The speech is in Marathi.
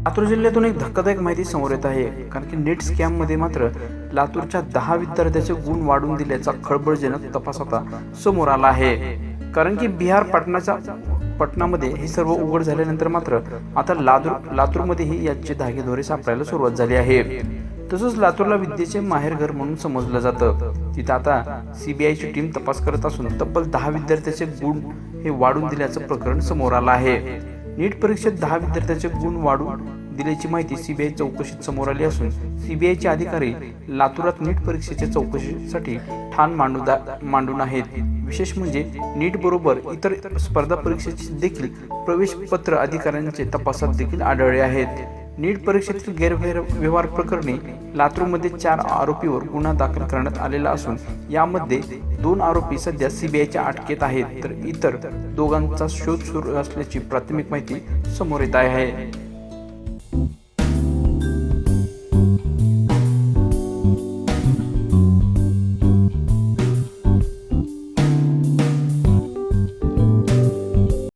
लातूर जिल्ह्यातून एक धक्कादायक माहिती समोर येत आहे. कारण की नेट स्कॅममध्ये मात्र लातूरच्या दहा विद्यार्थ्याचे गुण वाढून दिल्याचा खळबळजनक तपास आता समोर आला आहे. कारण की बिहार पटनाच्या पटनामध्ये हे सर्व उघड झाल्यानंतर मात्र आता लातूर लातूरमध्येही याचे धागेदोरे सापडायला सुरुवात झाली आहे. तसंच लातूरला विद्येचे माहेरघर म्हणून समजलं जातं. तिथं आता सीबीआयची टीम तपास करत असून तब्बल दहा विद्यार्थ्याचे गुण हे वाढून दिल्याचं प्रकरण समोर आलं आहे. नीट परीक्षेत दहा विद्यार्थ्यांचे गुण वाढून दिल्याची माहिती सीबीआय चौकशीत समोर आली असून सीबीआयचे अधिकारी लातूरात नीट परीक्षेच्या चौकशीसाठी ठाण मांडू मांडून आहेत. विशेष म्हणजे नीट बरोबर इतर स्पर्धा परीक्षेचे देखील प्रवेश पत्र अधिकाऱ्यांचे तपासात देखील आढळले आहेत. नीट परीक्षेतील गैरव्यवहार प्रकरणी लातूरमध्ये चार आरोपीवर गुन्हा दाखल करण्यात आलेला असून यामध्ये दोन आरोपी सध्या सीबीआयच्या अटकेत आहेत. तर इतर दोघांचा शोध सुरू असल्याची प्राथमिक माहिती समोर येत आहे.